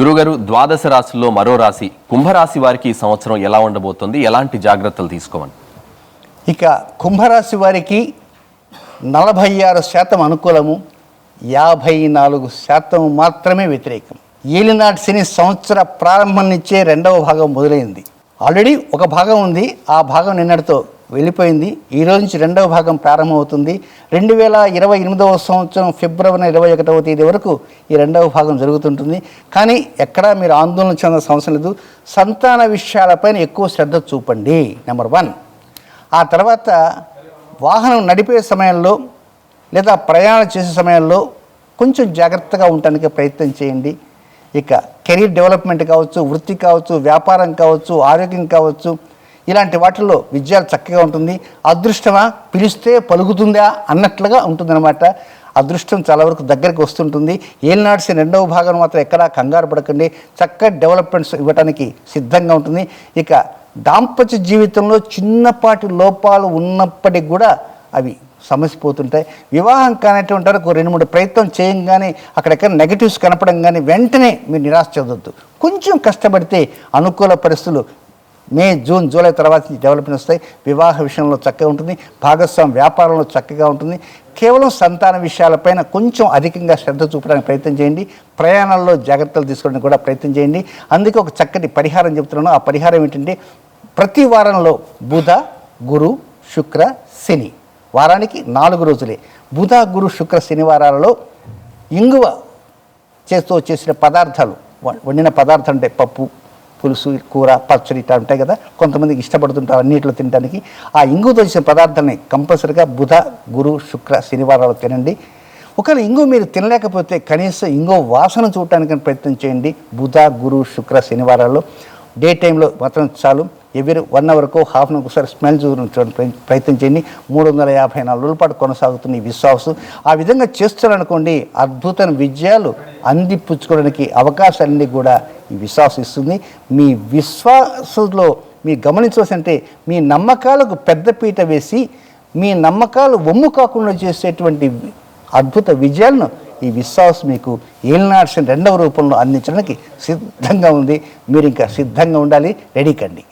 గురుగారు ద్వాదశ రాశిలో మరో రాశి కుంభరాశి వారికి ఈ సంవత్సరం ఎలా ఉండబోతుంది? ఎలాంటి జాగ్రత్తలు తీసుకోవాలి? ఇక కుంభరాశి వారికి నలభై ఆరు శాతం అనుకూలము యాభై నాలుగు శాతం మాత్రమే వ్యతిరేకం. ఏలినాటి శని సంవత్సర ప్రారంభం నుంచే రెండవ భాగం మొదలైంది. ఆల్రెడీ ఒక భాగం ఉంది ఆ భాగం నిన్నటితో వెళ్ళిపోయింది. ఈ రోజు నుంచి రెండవ భాగం ప్రారంభమవుతుంది. రెండు వేల ఇరవై ఎనిమిదవ సంవత్సరం ఫిబ్రవరి ఇరవై ఒకటవ తేదీ వరకు ఈ రెండవ భాగం జరుగుతుంటుంది. కానీ ఎక్కడా మీరు ఆందోళన చెందాల్సిన అవసరం లేదు. సంతాన విషయాలపైన ఎక్కువ శ్రద్ధ చూపండి. నెంబర్ వన్ ఆ తర్వాత వాహనం నడిపే సమయంలో లేదా ప్రయాణం చేసే సమయంలో కొంచెం జాగ్రత్తగా ఉండటానికి ప్రయత్నం చేయండి. ఇక కెరీర్ డెవలప్మెంట్ కావచ్చు వృత్తి కావచ్చు వ్యాపారం కావచ్చు ఆరోగ్యం కావచ్చు ఇలాంటి వాటిల్లో విజయాలు చక్కగా ఉంటుంది. అదృష్టమా? పిలిస్తే పలుకుతుందా? అన్నట్లుగా ఉంటుందన్నమాట. అదృష్టం చాలా వరకు దగ్గరికి వస్తుంటుంది. ఏలినాడ్సి రెండవ భాగం మాత్రం ఎక్కడా కంగారు పడకండి. చక్కటి డెవలప్మెంట్స్ ఇవ్వడానికి సిద్ధంగా ఉంటుంది. ఇక దాంపత్య జీవితంలో చిన్నపాటి లోపాలు ఉన్నప్పటికి కూడా అవి సమసిపోతుంటాయి. వివాహం కానటువంటి వరకు రెండు మూడు ప్రయత్నం చేయంగానే అక్కడెక్కడ నెగటివ్స్ కనపడం కానీ వెంటనే మీరు నిరాశ చెందొద్దు. కొంచెం కష్టపడితే అనుకూల పరిస్థితులు మే జూన్ జూలై తర్వాత డెవలప్మెంట్ వస్తాయి. వివాహ విషయంలో చక్కగా ఉంటుంది. భాగస్వామి వ్యాపారంలో చక్కగా ఉంటుంది. కేవలం సంతాన విషయాలపైన కొంచెం అధికంగా శ్రద్ధ చూపడానికి ప్రయత్నం చేయండి. ప్రయాణాల్లో జాగ్రత్తలు తీసుకోవడానికి కూడా ప్రయత్నం చేయండి. అందుకే ఒక చక్కటి పరిహారం చెప్తున్నాను. ఆ పరిహారం ఏంటంటే ప్రతి వారంలో బుధ గురు శుక్ర శని. వారానికి నాలుగు రోజులే. బుధ గురు శుక్ర శనివారాలలో ఇంగువ చేస్తూ చేసిన పదార్థాలు వండిన పదార్థం అంటే పప్పు పులుసు కూర పచ్చడి ఇట్లా ఉంటాయి కదా కొంతమందికి ఇష్టపడుతుంటారు అన్నిట్లో తినడానికి ఆ ఇంగుతో చేసిన పదార్థాలని కంపల్సరిగా బుధ గురు శుక్ర శనివారాలు తినండి. ఒకవేళ ఇంగు మీరు తినలేకపోతే కనీసం ఇంగో వాసన చూడటానికి ప్రయత్నం చేయండి. బుధ గురు శుక్ర శనివారాల్లో. డే టైంలో మాత్రం చాలు. ఎవరి వన్ అవర్కు హాఫ్ అన్ ఒకసారి స్మెల్ చూడడానికి ప్రయత్నం చేయండి. మూడు వందల యాభై నాలుగు రోజుల పాటు కొనసాగుతుంది ఈ విశ్వాసం. ఆ విధంగా చేస్తున్నారనుకోండి అద్భుతమైన విజయాలు అందిపుచ్చుకోవడానికి అవకాశాలన్నీ కూడా ఈ విశ్వాసం ఇస్తుంది. మీ విశ్వాసంలో మీ గమనించవలసింటే మీ నమ్మకాలకు పెద్దపీట వేసి మీ నమ్మకాలు ఒమ్ము కాకుండా చేసేటువంటి అద్భుత విజయాలను ఈ విశ్వాసం మీకు ఏలినాడ్సిన రెండవ రూపంలో అందించడానికి సిద్ధంగా ఉంది. మీరు ఇంకా సిద్ధంగా ఉండాలి. రెడీ కండి.